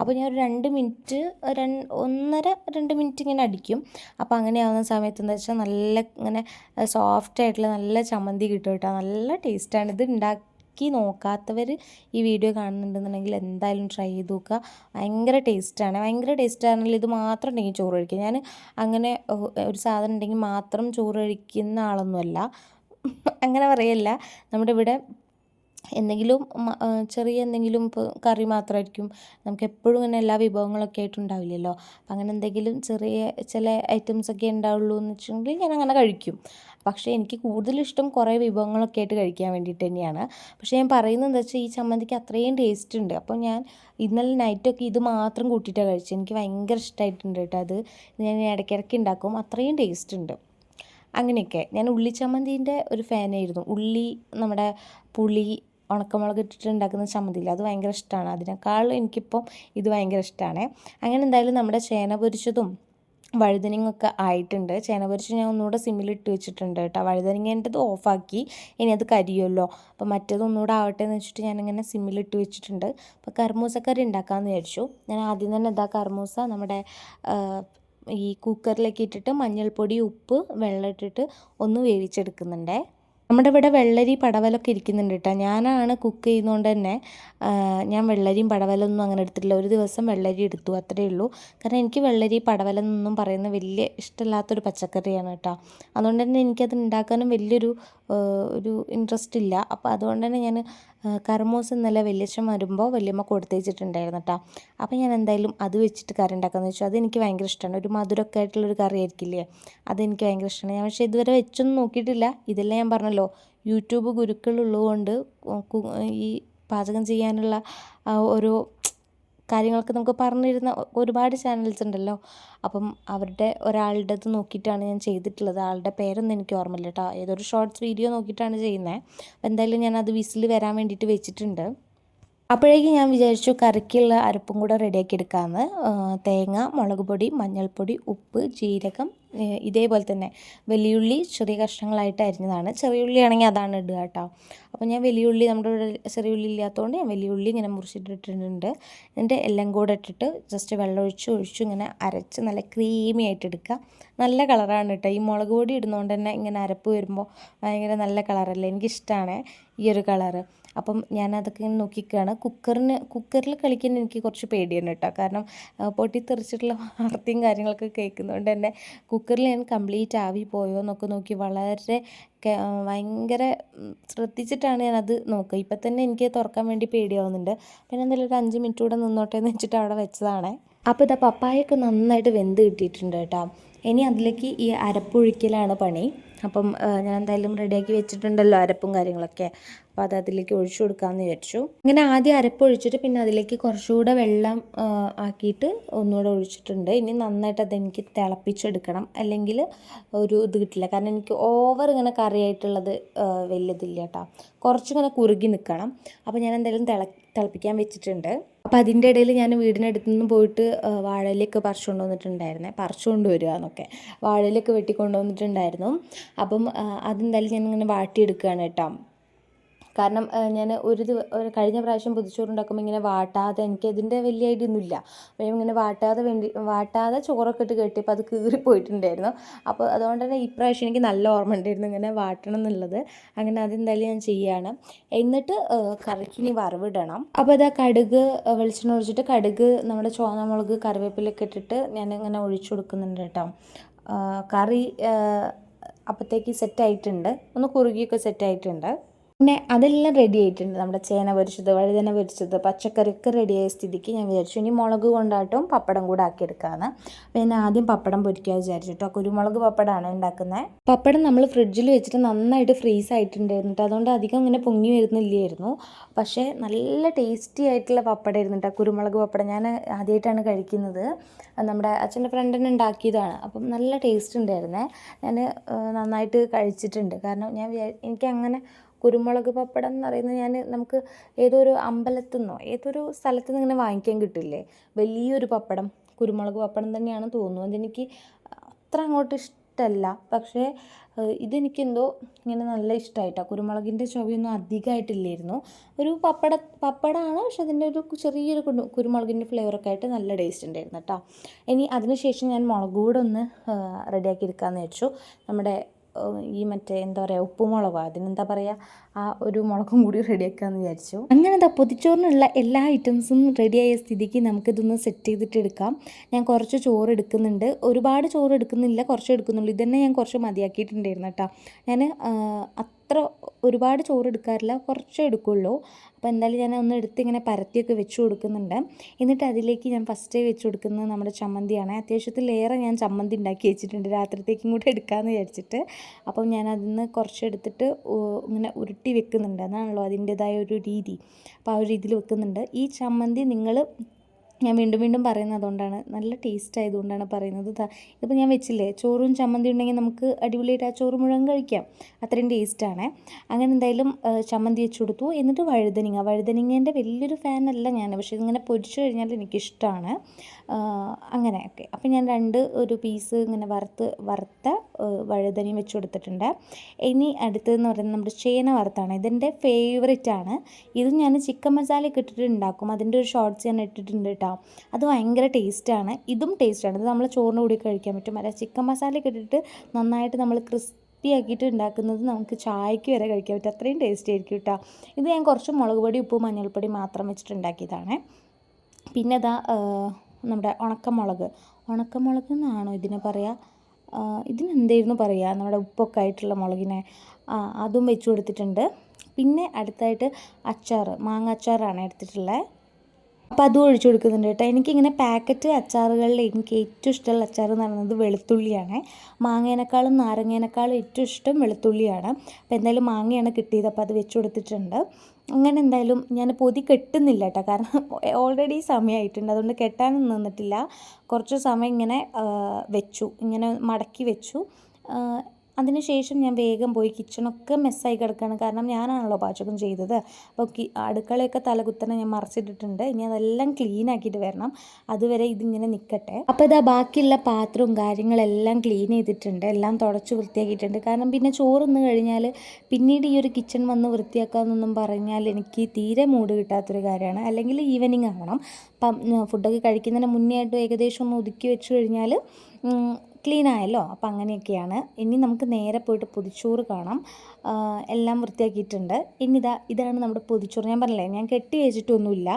അപ്പോൾ ഞാൻ ഒരു രണ്ട് മിനിറ്റ് ഒന്നര രണ്ട് മിനിറ്റ് ഇങ്ങനെ അടിക്കും. അപ്പോൾ അങ്ങനെ ആവുന്ന സമയത്ത് എന്താ വെച്ചാൽ നല്ല ഇങ്ങനെ സോഫ്റ്റ് ആയിട്ടുള്ള നല്ല ചമ്മന്തി കിട്ടും കേട്ടോ. നല്ല ടേസ്റ്റാണ് ഇത് ഉണ്ടാക്കി നോക്കാത്തവർ ഈ വീഡിയോ കാണുന്നുണ്ടെന്നുണ്ടെങ്കിൽ എന്തായാലും ട്രൈ ചെയ്ത് നോക്കുക. ഭയങ്കര ടേസ്റ്റാണ് ഭയങ്കര ടേസ്റ്റാണെങ്കിൽ ഇത് മാത്രം ഉണ്ടെങ്കിൽ ചോറ് കഴിക്കുക ഞാൻ അങ്ങനെ ഒരു സാധനം ഉണ്ടെങ്കിൽ മാത്രം ചോറ് കഴിക്കുന്ന ആളൊന്നുമല്ല. അങ്ങനെ പറയല്ല. നമ്മുടെ ഇവിടെ എന്തെങ്കിലും ചെറിയ എന്തെങ്കിലും ഇപ്പോൾ കറി മാത്രമായിരിക്കും നമുക്ക് എപ്പോഴും ഇങ്ങനെ എല്ലാ വിഭവങ്ങളൊക്കെ ആയിട്ട് ഉണ്ടാവില്ലല്ലോ. അപ്പം അങ്ങനെ എന്തെങ്കിലും ചെറിയ ചില ഐറ്റംസ് ഒക്കെ ഉണ്ടാവുള്ളൂ എന്ന് വെച്ചിട്ടുണ്ടെങ്കിൽ ഞാൻ അങ്ങനെ കഴിക്കും. പക്ഷേ എനിക്ക് കൂടുതലിഷ്ടം കുറേ വിഭവങ്ങളൊക്കെ ആയിട്ട് കഴിക്കാൻ വേണ്ടിയിട്ട് തന്നെയാണ്. പക്ഷേ ഞാൻ പറയുന്നത് എന്താ വെച്ചാൽ ഈ ചമ്മന്തിക്ക് അത്രയും ടേസ്റ്റ് ഉണ്ട്. അപ്പോൾ ഞാൻ ഇന്നലെ നൈറ്റൊക്കെ ഇത് മാത്രം കൂട്ടിയിട്ടാണ് കഴിച്ചത്. എനിക്ക് ഭയങ്കര ഇഷ്ടമായിട്ടുണ്ട് കേട്ടോ അത്. ഞാൻ ഇടയ്ക്കിടയ്ക്ക് ഉണ്ടാക്കും. അത്രയും ടേസ്റ്റ് ഉണ്ട്. അങ്ങനെയൊക്കെ. ഞാൻ ഉള്ളി ചമ്മന്തിന്റെ ഒരു ഫാനായിരുന്നു ഉള്ളി നമ്മുടെ പുളി ഉണക്കമുളക് ഇട്ടിട്ട് ഉണ്ടാക്കുന്ന ചമ്മന്തിയില്ല അത് ഭയങ്കര ഇഷ്ടമാണ് അതിനേക്കാൾ എനിക്കിപ്പം ഇത് ഭയങ്കര ഇഷ്ടമാണ് അങ്ങനെ എന്തായാലും നമ്മുടെ ചേന പൊരിച്ചതും വഴുതനങ്ങൊക്കെ ആയിട്ടുണ്ട്. ചേന പൊരിച്ച് ഞാൻ ഒന്നുകൂടെ സിമ്മിലിട്ട് വെച്ചിട്ടുണ്ട് കേട്ടോ. വഴുതനങ്ങേന്റെത് ഓഫാക്കി. ഇനി അത് കരിയുമല്ലോ. അപ്പോൾ മറ്റേത് ഒന്നുകൂടെ ആവട്ടെ എന്ന് വെച്ചിട്ട് ഞാനിങ്ങനെ സിമ്മിലിട്ട് വെച്ചിട്ടുണ്ട്. അപ്പോൾ കർമൂസക്കറി ഉണ്ടാക്കാമെന്ന് വിചാരിച്ചു. ഞാൻ ആദ്യം തന്നെ ഇതാ കർമൂസ നമ്മുടെ ഈ കുക്കറിലേക്ക് ഇട്ടിട്ട് മഞ്ഞൾപ്പൊടി ഉപ്പ് വെള്ളം ഇട്ടിട്ട് ഒന്ന് വേവിച്ചെടുക്കുന്നുണ്ടേ. നമ്മുടെ ഇവിടെ വെള്ളരി പടവലൊക്കെ ഇരിക്കുന്നുണ്ട് കേട്ടോ. ഞാനാണ് കുക്ക് ചെയ്യുന്നതുകൊണ്ട് തന്നെ ഞാൻ വെള്ളരിയും പടവലൊന്നും അങ്ങനെ എടുത്തിട്ടില്ല. ഒരു ദിവസം വെള്ളരി എടുത്തു അത്രയേ ഉള്ളൂ. കാരണം എനിക്ക് വെള്ളരി പടവലെന്നൊന്നും പറയുന്ന വലിയ ഇഷ്ടമില്ലാത്തൊരു പച്ചക്കറിയാണ് കേട്ടോ. അതുകൊണ്ട് തന്നെ എനിക്കത് ഉണ്ടാക്കാനും വലിയൊരു ഒരു ഇൻട്രസ്റ്റ് ഇല്ല. അപ്പോൾ അതുകൊണ്ട് തന്നെ ഞാൻ കർമൂസ് ഇന്നലെ വലിയച്ഛൻ വരുമ്പോൾ വലിയമ്മ കൊടുത്തേച്ചിട്ടുണ്ടായിരുന്നു കേട്ടോ അപ്പോൾ ഞാൻ എന്തായാലും അത് വെച്ചിട്ട് കറി ഉണ്ടാക്കാമെന്ന് വെച്ചു. അതെനിക്ക് ഭയങ്കര ഇഷ്ടമാണ് ഒരു മധുരമൊക്കെ ആയിട്ടുള്ളൊരു കറി ആയിരിക്കില്ലേ? അതെനിക്ക് ഭയങ്കര ഇഷ്ടമാണ് ഞാൻ പക്ഷേ ഇതുവരെ വെച്ചൊന്നും നോക്കിയിട്ടില്ല. ഇതെല്ലാം ഞാൻ പറഞ്ഞല്ലോ. യൂട്യൂബ് ഗുരുക്കളുള്ളതുകൊണ്ട് ഈ പാചകം ചെയ്യാനുള്ള ഓരോ കാര്യങ്ങളൊക്കെ നമുക്ക് പറഞ്ഞിരുന്ന ഒരുപാട് ചാനൽസ് ഉണ്ടല്ലോ. അപ്പം അവരുടെ ഒരാളുടേത് നോക്കിയിട്ടാണ് ഞാൻ ചെയ്തിട്ടുള്ളത്. ആളുടെ പേരൊന്നും എനിക്ക് ഓർമ്മയില്ല കേട്ടോ ഏതൊരു ഷോർട്സ് വീഡിയോ നോക്കിയിട്ടാണ് ചെയ്യുന്നത് അപ്പം എന്തായാലും ഞാൻ അത് വിസിൽ വരാൻ വേണ്ടിയിട്ട് വെച്ചിട്ടുണ്ട്. അപ്പോഴേക്കും ഞാൻ വിചാരിച്ചു കറിക്കുള്ള അരപ്പും കൂടെ റെഡിയാക്കി എടുക്കാമെന്ന്. തേങ്ങ മുളക് പൊടി മഞ്ഞൾപ്പൊടി ഉപ്പ് ജീരകം ഇതേപോലെ തന്നെ വലിയുള്ളി ചെറിയ കഷ്ണങ്ങളായിട്ട് അരിഞ്ഞതാണ്. ചെറിയ ഉള്ളി ആണെങ്കിൽ അതാണ് ഇടുക കേട്ടോ. അപ്പോൾ ഞാൻ വലിയുള്ളി നമ്മുടെ ഇവിടെ ചെറിയ ഉള്ളി ഇല്ലാത്തതുകൊണ്ട് ഞാൻ വലിയുള്ളി ഇങ്ങനെ മുറിച്ചിട്ടിട്ടുണ്ട് എന്നിട്ട് എല്ലാം കൂടെ ഇട്ടിട്ട് ജസ്റ്റ് വെള്ളം ഒഴിച്ച് ഒഴിച്ചു ഇങ്ങനെ അരച്ച് നല്ല ക്രീമി ആയിട്ട് എടുക്കുക. നല്ല കളറാണ് കേട്ടോ. ഈ മുളക് പൊടി ഇടുന്നതുകൊണ്ട് തന്നെ ഇങ്ങനെ അരപ്പ് വരുമ്പോൾ ഭയങ്കര നല്ല കളറല്ലേ? എനിക്കിഷ്ടമാണ് ഈ ഒരു കളറ്. അപ്പം ഞാനതൊക്കെ ഇങ്ങനെ നോക്കിക്കുകയാണ് കുക്കറിന് കുക്കറിൽ കളിക്കാൻ എനിക്ക് കുറച്ച് പേടിയാണ് കേട്ടോ. കാരണം പൊട്ടിത്തെറിച്ചിട്ടുള്ള വാർത്തയും കാര്യങ്ങളൊക്കെ കേൾക്കുന്നതുകൊണ്ട് തന്നെ കുക്കറിൽ ഞാൻ കംപ്ലീറ്റ് ആവി പോയോ എന്നൊക്കെ നോക്കി വളരെ ഭയങ്കര ശ്രദ്ധിച്ചിട്ടാണ് ഞാനത് നോക്കുക. ഇപ്പം തന്നെ എനിക്ക് തുറക്കാൻ വേണ്ടി പേടിയാവുന്നുണ്ട്. പിന്നെ എന്തായാലും ഒരു അഞ്ച് മിനിറ്റ് കൂടെ നിന്നോട്ടെ എന്ന് വെച്ചിട്ട് അവിടെ വെച്ചതാണേ. അപ്പോൾ ഇതാ പപ്പായൊക്കെ നന്നായിട്ട് വെന്ത് കിട്ടിയിട്ടുണ്ട് കേട്ടോ. ഇനി അതിലേക്ക് ഈ അരപ്പൊഴിക്കലാണ് പണി. അപ്പം ഞാൻ എന്തായാലും റെഡിയാക്കി വെച്ചിട്ടുണ്ടല്ലോ അരപ്പും കാര്യങ്ങളൊക്കെ. അപ്പോൾ അത് അതിലേക്ക് ഒഴിച്ചു കൊടുക്കാമെന്ന് വിചാരിച്ചു. അങ്ങനെ ആദ്യം അരപ്പ് ഒഴിച്ചിട്ട് പിന്നെ അതിലേക്ക് കുറച്ചുകൂടെ വെള്ളം ആക്കിയിട്ട് ഒന്നുകൂടെ ഒഴിച്ചിട്ടുണ്ട്. ഇനി നന്നായിട്ട് അതെനിക്ക് തിളപ്പിച്ചെടുക്കണം. അല്ലെങ്കിൽ ഒരു ഇത് കിട്ടില്ല. കാരണം എനിക്ക് ഓവർ ഇങ്ങനെ കറിയായിട്ടുള്ളത് വലിയതില്ല കേട്ടോ. കുറച്ചിങ്ങനെ കുറുകി നിൽക്കണം അപ്പോൾ ഞാൻ എന്തായാലും തിള തിളപ്പിക്കാൻ വെച്ചിട്ടുണ്ട്. അപ്പോൾ അതിന്റെ ഇടയിൽ ഞാൻ വീടിനടുത്ത് നിന്ന് പോയിട്ട് വാഴയിലൊക്കെ പറിച്ചു കൊണ്ടുവന്നിട്ടുണ്ടായിരുന്നേ പറിച്ചു കൊണ്ടുവരിക എന്നൊക്കെ വാഴയിലൊക്കെ വെട്ടി കൊണ്ടുവന്നിട്ടുണ്ടായിരുന്നു അപ്പം അതെന്തായാലും ഞാനിങ്ങനെ വാട്ടിയെടുക്കുകയാണ് കേട്ടോ. കാരണം ഞാൻ ഒരു ദിവസം കഴിഞ്ഞ പ്രാവശ്യം പുതുച്ചോറുണ്ടാക്കുമ്പോൾ ഇങ്ങനെ വാട്ടാതെ എനിക്ക് ഇതിന്റെ വലിയ ഐഡിയ ഒന്നുമില്ല. അപ്പോൾ ഇങ്ങനെ വാട്ടാതെ വേണ്ടി വാട്ടാതെ ചോറൊക്കെ ഇട്ട് കെട്ടിയപ്പോൾ അത് കീറിപ്പോയിട്ടുണ്ടായിരുന്നു. അപ്പോൾ അതുകൊണ്ട് തന്നെ ഇപ്രാവശ്യം എനിക്ക് നല്ല ഓർമ്മ ഉണ്ടായിരുന്നു ഇങ്ങനെ വാട്ടണം എന്നുള്ളത്. അങ്ങനെ അതെന്തായാലും ഞാൻ ചെയ്യുകയാണ് എന്നിട്ട് കറിക്ക് ഇനി വറവിടണം. അപ്പോൾ ഇതാ കടുക് വെളിച്ചെണ്ണ ഒഴിച്ചിട്ട് കടുക് നമ്മുടെ ചുവന്ന മുളക് കറിവേപ്പിലൊക്കെ ഇട്ടിട്ട് ഞാൻ ഇങ്ങനെ ഒഴിച്ചു കൊടുക്കുന്നുണ്ട് കേട്ടോ. കറി അപ്പോഴത്തേക്ക് സെറ്റായിട്ടുണ്ട് ഒന്ന് കുറുകിയൊക്കെ സെറ്റ് ആയിട്ടുണ്ട്. പിന്നെ അതെല്ലാം റെഡി ആയിട്ടുണ്ട്. നമ്മുടെ ചേന പൊരിച്ചത് വഴുതന പൊരിച്ചത് പച്ചക്കറിയൊക്കെ റെഡിയായ സ്ഥിതിക്ക് ഞാൻ വിചാരിച്ചു. ഇനി മുളക് കൊണ്ടാട്ടും പപ്പടം കൂടെ ആക്കിയെടുക്കാമെന്ന് അപ്പോൾ ഞാൻ ആദ്യം പപ്പടം പൊരിക്കാൻ വിചാരിച്ചു കേട്ടോ കുരുമുളക് പപ്പടമാണ് ഉണ്ടാക്കുന്നത് പപ്പടം നമ്മൾ ഫ്രിഡ്ജിൽ വെച്ചിട്ട് നന്നായിട്ട് ഫ്രീസ് ആയിട്ടുണ്ടായിരുന്നു അതുകൊണ്ട് അധികം ഇങ്ങനെ പൊങ്ങി വരുന്നില്ലായിരുന്നു. പക്ഷേ നല്ല ടേസ്റ്റി ആയിട്ടുള്ള പപ്പടമായിരുന്നു കേട്ടോ കുരുമുളക് പപ്പടം ഞാൻ ആദ്യമായിട്ടാണ് കഴിക്കുന്നത്. നമ്മുടെ അച്ഛന്റെ ഫ്രണ്ടിന് ഉണ്ടാക്കിയതാണ്. അപ്പം നല്ല ടേസ്റ്റ് ഉണ്ടായിരുന്നേ. ഞാൻ നന്നായിട്ട് കഴിച്ചിട്ടുണ്ട്. കാരണം ഞാൻ എനിക്ക് അങ്ങനെ കുരുമുളക് പപ്പടം എന്ന് പറയുന്നത് ഞാൻ നമുക്ക് ഏതോ ഒരു അമ്പലത്തിൽ നിന്നോ ഏതൊരു സ്ഥലത്ത് നിന്ന് ഇങ്ങനെ വാങ്ങിക്കാൻ കിട്ടില്ലേ? വലിയൊരു പപ്പടം കുരുമുളക് പപ്പടം തന്നെയാണ് തോന്നുന്നു അതെനിക്ക് അത്ര അങ്ങോട്ട് ഇഷ്ടമല്ല പക്ഷേ ഇതെനിക്കെന്തോ ഇങ്ങനെ നല്ല ഇഷ്ടമായിട്ടാണ് കുരുമുളകിന്റെ ചുവയൊന്നും അധികമായിട്ടില്ലായിരുന്നു. ഒരു പപ്പട പപ്പടമാണ് പക്ഷെ അതിന്റെ ഒരു ചെറിയൊരു കുരു- കുരുമുളകിന്റെ ഫ്ലേവറൊക്കെ ആയിട്ട് നല്ല ടേസ്റ്റ് ഉണ്ടായിരുന്നു കേട്ടോ ഇനി അതിനുശേഷം ഞാൻ മുളക് കൂടെ ഒന്ന് റെഡിയാക്കി എടുക്കാമെന്ന് വെച്ചു നമ്മുടെ ഈ മറ്റേ എന്താ പറയുക ഉപ്പുമുളകോ അതിനെന്താ പറയുക ആ ഒരു മുളകും കൂടി റെഡിയാക്കാമെന്ന് വിചാരിച്ചു. അങ്ങനെ എന്താ പൊതിച്ചോറിനുള്ള എല്ലാ ഐറ്റംസും റെഡിയായ സ്ഥിതിക്ക് നമുക്കിതൊന്ന് സെറ്റ് ചെയ്തിട്ട് എടുക്കാം. ഞാൻ കുറച്ച് ചോറ് എടുക്കുന്നുണ്ട്. ഒരുപാട് ചോറ് എടുക്കുന്നില്ല കുറച്ച് എടുക്കുന്നുള്ളൂ. ഇതന്നെ ഞാൻ കുറച്ച് മതിയാക്കിയിട്ടുണ്ടായിരുന്നു കേട്ടോ. ഞാൻ അത്ര ഒരുപാട് ചോറ് എടുക്കാറില്ല കുറച്ചേ എടുക്കുള്ളൂ. അപ്പോൾ എന്തായാലും ഞാൻ ഒന്ന് എടുത്ത് ഇങ്ങനെ പരത്തിയൊക്കെ വെച്ച് കൊടുക്കുന്നുണ്ട്. എന്നിട്ട് അതിലേക്ക് ഞാൻ ഫസ്റ്റേ വെച്ച് കൊടുക്കുന്നത് നമ്മുടെ ചമ്മന്തിയാണ്. അത്യാവശ്യത്തിലേറെ ഞാൻ ചമ്മന്തി ഉണ്ടാക്കി വെച്ചിട്ടുണ്ട്. രാത്രിത്തേക്കും കൂടെ എടുക്കാമെന്ന് വിചാരിച്ചിട്ട്. അപ്പം ഞാൻ അതിൽ നിന്ന് കുറച്ച് എടുത്തിട്ട് ഇങ്ങനെ ഉരുട്ടി വെക്കുന്നുണ്ട്. അതാണല്ലോ അതിന്റേതായ ഒരു രീതി. അപ്പോൾ ആ ഒരു രീതിയിൽ വെക്കുന്നുണ്ട്. ഈ ചമ്മന്തി നിങ്ങൾ ഞാൻ വീണ്ടും വീണ്ടും പറയുന്നത് അതുകൊണ്ടാണ്. നല്ല ടേസ്റ്റ് ആയതുകൊണ്ടാണ് പറയുന്നത് ഇതിപ്പോൾ ഞാൻ വെച്ചില്ലേ ചോറും ചമ്മന്തി ഉണ്ടെങ്കിൽ നമുക്ക് അടിപൊളിയായിട്ട് ആ ചോറ് മുഴുവൻ കഴിക്കാം. അത്രയും ടേസ്റ്റാണ് അങ്ങനെ എന്തായാലും ചമ്മന്തി വെച്ച് കൊടുത്തു. എന്നിട്ട് വഴുതനങ്ങ. വഴുതനങ്ങേന്റെ വലിയൊരു ഫാനല്ല ഞാൻ പക്ഷേ ഇതിങ്ങനെ പൊരിച്ചു കഴിഞ്ഞാൽ എനിക്കിഷ്ടമാണ് അങ്ങനെ ഒക്കെ. അപ്പം ഞാൻ രണ്ട് ഒരു പീസ് ഇങ്ങനെ വറുത്ത് വറുത്ത വഴുതനയും വെച്ച് കൊടുത്തിട്ടുണ്ട്. ഇനി അടുത്തതെന്ന് പറയുന്നത് നമ്മുടെ ചേന വറുത്താണ്. ഇതെന്റെ ഫേവറേറ്റ് ആണ്. ഇത് ഞാൻ ചിക്കൻ മസാലയൊക്കെ ഇട്ടിട്ട് ഉണ്ടാക്കും. അതിന്റെ ഒരു ഷോർട്ട്സ് ഞാൻ ഇട്ടിട്ടുണ്ട് കേട്ടോ അത് ഭയങ്കര ടേസ്റ്റാണ് ഇതും ടേസ്റ്റാണ് ഇത് നമ്മൾ ചോറിന് കൂടി കഴിക്കാൻ പറ്റും. അല്ല ചിക്കൻ മസാലയൊക്കെ ഇട്ടിട്ട് നന്നായിട്ട് നമ്മൾ ക്രിസ്പി ആക്കിയിട്ട് ഉണ്ടാക്കുന്നത് നമുക്ക് ചായക്ക് വരെ കഴിക്കാൻ പറ്റും. അത്രയും ടേസ്റ്റി ആയിരിക്കും കേട്ടോ. ഇത് ഞാൻ കുറച്ച് മുളക് പൊടി ഉപ്പ് മഞ്ഞൾപ്പൊടി മാത്രം വെച്ചിട്ട് ഉണ്ടാക്കിയതാണ്. പിന്നെ ഇതാ നമ്മുടെ ഉണക്കമുളക്. ഉണക്കമുളക് എന്നാണോ ഇതിനെ പറയുക ഇതിനെന്തായിരുന്നു പറയുക നമ്മുടെ ഉപ്പൊക്കെ ആയിട്ടുള്ള മുളകിനെ. അതും വെച്ച് കൊടുത്തിട്ടുണ്ട്. പിന്നെ അടുത്തായിട്ട് അച്ചാർ മാങ്ങ അച്ചാറാണ് എടുത്തിട്ടുള്ളത് അപ്പോൾ അതും ഒഴിച്ചു കൊടുക്കുന്നുണ്ട് കേട്ടോ. എനിക്കിങ്ങനെ പാക്കറ്റ് അച്ചാറുകളിൽ എനിക്ക് ഏറ്റവും ഇഷ്ടമുള്ള അച്ചാർ എന്ന് പറയുന്നത് വെളുത്തുള്ളിയാണ്. മാങ്ങേനേക്കാളും നാരങ്ങേനേക്കാളും ഏറ്റവും ഇഷ്ടം വെളുത്തുള്ളിയാണ്. അപ്പോൾ എന്തായാലും മാങ്ങയാണ് കിട്ടിയത് അപ്പോൾ അത് വെച്ച് കൊടുത്തിട്ടുണ്ട്. അങ്ങനെ എന്തായാലും ഞാൻ പൊതി കെട്ടുന്നില്ല കേട്ടോ. കാരണം ഓൾറെഡി സമയമായിട്ടുണ്ട് അതുകൊണ്ട് കെട്ടാനൊന്നും നിന്നിട്ടില്ല. കുറച്ച് സമയം ഇങ്ങനെ വെച്ചു. ഇങ്ങനെ മടക്കി വെച്ചു. അതിനുശേഷം ഞാൻ വേഗം പോയി കിച്ചണൊക്കെ മെസ്സായി കിടക്കുകയാണ് കാരണം ഞാനാണല്ലോ പാചകം ചെയ്തത്. അപ്പോൾ അടുക്കളയൊക്കെ തലകുത്തനെ ഞാൻ മറച്ചിട്ടിട്ടുണ്ട്. ഇനി അതെല്ലാം ക്ലീൻ ആക്കിയിട്ട് വരണം. അതുവരെ ഇതിങ്ങനെ നിൽക്കട്ടെ അപ്പോൾ ഇതാ ബാക്കിയുള്ള പാത്രവും കാര്യങ്ങളെല്ലാം ക്ലീൻ ചെയ്തിട്ടുണ്ട്. എല്ലാം തുടച്ച് വൃത്തിയാക്കിയിട്ടുണ്ട്. കാരണം പിന്നെ ചോറുന്ന് കഴിഞ്ഞാൽ പിന്നീട് ഈ ഒരു കിച്ചൺ വന്ന് വൃത്തിയാക്കാമെന്നൊന്നും പറഞ്ഞാൽ എനിക്ക് തീരെ മൂഡ് കിട്ടാത്തൊരു കാര്യമാണ്. അല്ലെങ്കിൽ ഈവനിങ് ആവണം. അപ്പം ഫുഡൊക്കെ കഴിക്കുന്നതിന് മുന്നേ ആയിട്ട് ഏകദേശം ഒന്ന് ഒതുക്കി വെച്ച് കഴിഞ്ഞാൽ ക്ലീൻ ആയല്ലോ അപ്പോൾ അങ്ങനെയൊക്കെയാണ്. ഇനി നമുക്ക് നേരെ പോയിട്ട് പൊതിച്ചോറ് കാണാം. എല്ലാം വൃത്തിയാക്കിയിട്ടുണ്ട്. ഇനി ഇതാ ഇതാണ് നമ്മുടെ പൊതിച്ചോറ്. ഞാൻ പറഞ്ഞില്ലേ ഞാൻ കെട്ടി വെച്ചിട്ടൊന്നുമില്ല.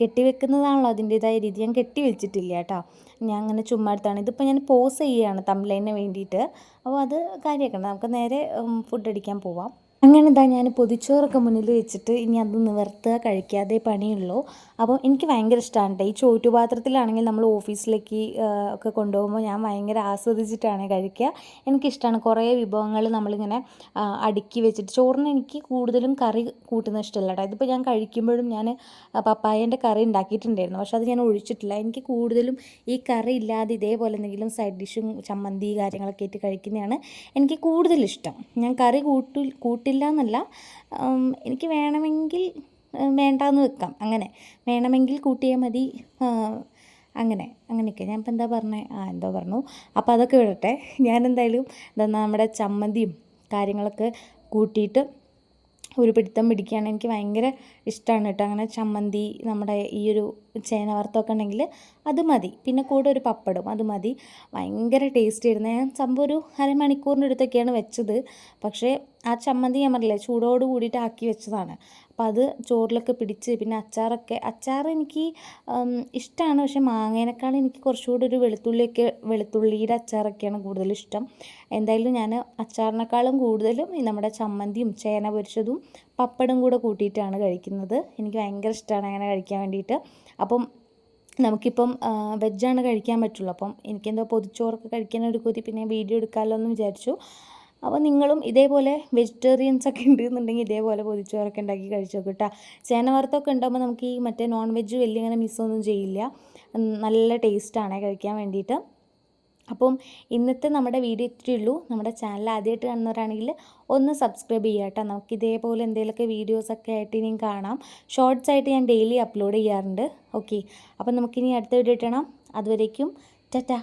കെട്ടി വെക്കുന്നതാണല്ലോ അതിന്റേതായ രീതി. ഞാൻ കെട്ടി വെച്ചിട്ടില്ല കേട്ടോ. ഞാൻ അങ്ങനെ ചുമ്മാ എടുത്താണ്. ഇതിപ്പോൾ ഞാൻ പോസ് ചെയ്യുകയാണ് തമ്പ്ലൈന് വേണ്ടിയിട്ട്. അപ്പോൾ അത് കാര്യമാക്കണ്ട നമുക്ക് നേരെ ഫുഡ് അടിക്കാൻ പോവാം. അങ്ങനെ ഞാൻ പൊതിച്ചോറൊക്കെ മുന്നിൽ വെച്ചിട്ട് ഇനി അത് നിവർത്തുക കഴിക്കാതെ പണിയുള്ളൂ. അപ്പോൾ എനിക്ക് ഭയങ്കര ഇഷ്ടമാണ് കേട്ടോ. ഈ ചോറ്റുപാത്രത്തിലാണെങ്കിൽ നമ്മൾ ഓഫീസിലേക്ക് ഒക്കെ കൊണ്ടുപോകുമ്പോൾ ഞാൻ ഭയങ്കര ആസ്വദിച്ചിട്ടാണ് കഴിക്കുക. എനിക്കിഷ്ടമാണ് കുറേ വിഭവങ്ങൾ നമ്മളിങ്ങനെ അടുക്കി വെച്ചിട്ട് ചോറിന് എനിക്ക് കൂടുതലും കറി കൂട്ടുന്ന ഇഷ്ടമല്ല കേട്ടോ. ഇതിപ്പോൾ ഞാൻ കഴിക്കുമ്പോഴും ഞാൻ പപ്പായേന്റെ കറി ഉണ്ടാക്കിയിട്ടുണ്ടായിരുന്നു. പക്ഷെ അത് ഞാൻ ഒഴിച്ചിട്ടില്ല. എനിക്ക് കൂടുതലും ഈ കറി ഇല്ലാതെ ഇതേപോലെ എന്തെങ്കിലും സൈഡ് ഡിഷും ചമ്മന്തി കാര്യങ്ങളൊക്കെ ആയിട്ട് കഴിക്കുന്നതാണ് എനിക്ക് കൂടുതൽ ഇഷ്ടം. ഞാൻ കറി കൂട്ടു കൂട്ടില്ല എന്നല്ല എനിക്ക് വേണമെങ്കിൽ വേണ്ടാന്ന് വെക്കാം. അങ്ങനെ. വേണമെങ്കിൽ കൂട്ടിയാൽ മതി. അങ്ങനെ. അങ്ങനെയൊക്കെ. ഞാൻ ഇപ്പം എന്താ പറഞ്ഞത് ആ എന്തോ പറഞ്ഞു. അപ്പോൾ അതൊക്കെ വിടട്ടെ. ഞാൻ എന്തായാലും എന്താ നമ്മുടെ ചമ്മന്തിയും കാര്യങ്ങളൊക്കെ കൂട്ടിയിട്ട് ഒരു പിടുത്തം പിടിക്കുകയാണ് എനിക്ക് ഭയങ്കര ഇഷ്ടമാണ് കേട്ടോ. അങ്ങനെ ചമ്മന്തി നമ്മുടെ ഈ ഒരു ചേന വറുത്തൊക്കെ ഉണ്ടെങ്കിൽ അത് മതി. പിന്നെ കൂടെ ഒരു പപ്പടും അത് മതി. ഭയങ്കര ടേസ്റ്റ് ആയിരുന്നു. ഞാൻ സംഭവം ഒരു അരമണിക്കൂറിന്റെ അടുത്തൊക്കെയാണ് വെച്ചത്. പക്ഷേ ആ ചമ്മന്തി ഞാൻ പറഞ്ഞില്ലേ ചൂടോട് കൂടിയിട്ട് ആക്കി വെച്ചതാണ്. അപ്പം അത് ചോറിലൊക്കെ പിടിച്ച് പിന്നെ അച്ചാറൊക്കെ അച്ചാർ എനിക്ക് ഇഷ്ടമാണ് പക്ഷേ മാങ്ങേനേക്കാൾ എനിക്ക് കുറച്ചുകൂടി ഒരു വെളുത്തുള്ളിയൊക്കെ വെളുത്തുള്ളിയുടെ അച്ചാറൊക്കെയാണ് കൂടുതൽ ഇഷ്ടം. എന്തായാലും ഞാൻ അച്ചാറിനേക്കാളും കൂടുതലും നമ്മുടെ ചമ്മന്തിയും ചേന പൊരിച്ചതും പപ്പടും കൂടെ കൂട്ടിയിട്ടാണ് കഴിക്കുന്നത്. എനിക്ക് ഭയങ്കര ഇഷ്ടമാണ് അങ്ങനെ കഴിക്കാൻ വേണ്ടിയിട്ട്. അപ്പം നമുക്കിപ്പം വെജാണ് കഴിക്കാൻ പറ്റുള്ളൂ. അപ്പം എനിക്കെന്തോ പൊതിച്ചോറൊക്കെ കഴിക്കാനൊരു കൊതി പിന്നെ വീഡിയോ എടുക്കാമല്ലോ എന്ന് വിചാരിച്ചു. അപ്പോൾ നിങ്ങളും ഇതേപോലെ വെജിറ്റേറിയൻസ് ഒക്കെ ഉണ്ടെന്നുണ്ടെങ്കിൽ ഇതേപോലെ പൊതിച്ചോറൊക്കെ ഉണ്ടാക്കി കഴിച്ചു നോക്കും കേട്ടോ ചേന വറുത്തൊക്കെ ഉണ്ടാകുമ്പോൾ നമുക്ക് ഈ മറ്റേ നോൺ വെജ് വലിയ ഇങ്ങനെ മിസ്സൊന്നും ചെയ്യില്ല. നല്ല ടേസ്റ്റാണ് കഴിക്കാൻ വേണ്ടിയിട്ട്. അപ്പം ഇന്നത്തെ നമ്മുടെ വീഡിയോ ഇത്രയേ ഉള്ളൂ. നമ്മുടെ ചാനൽ ആദ്യമായിട്ട് കാണുന്നവരാണെങ്കിൽ ഒന്ന് സബ്സ്ക്രൈബ് ചെയ്യുക കേട്ടോ നമുക്ക് ഇതേപോലെ എന്തെങ്കിലുമൊക്കെ വീഡിയോസൊക്കെ ആയിട്ട് ഇനിയും കാണാം. ഷോർട്സ് ആയിട്ട് ഞാൻ ഡെയിലി അപ്ലോഡ് ചെയ്യാറുണ്ട്. ഓക്കെ അപ്പം നമുക്കിനി അടുത്ത വീഡിയോ ഇട്ടണം അതുവരേക്കും ടാറ്റാ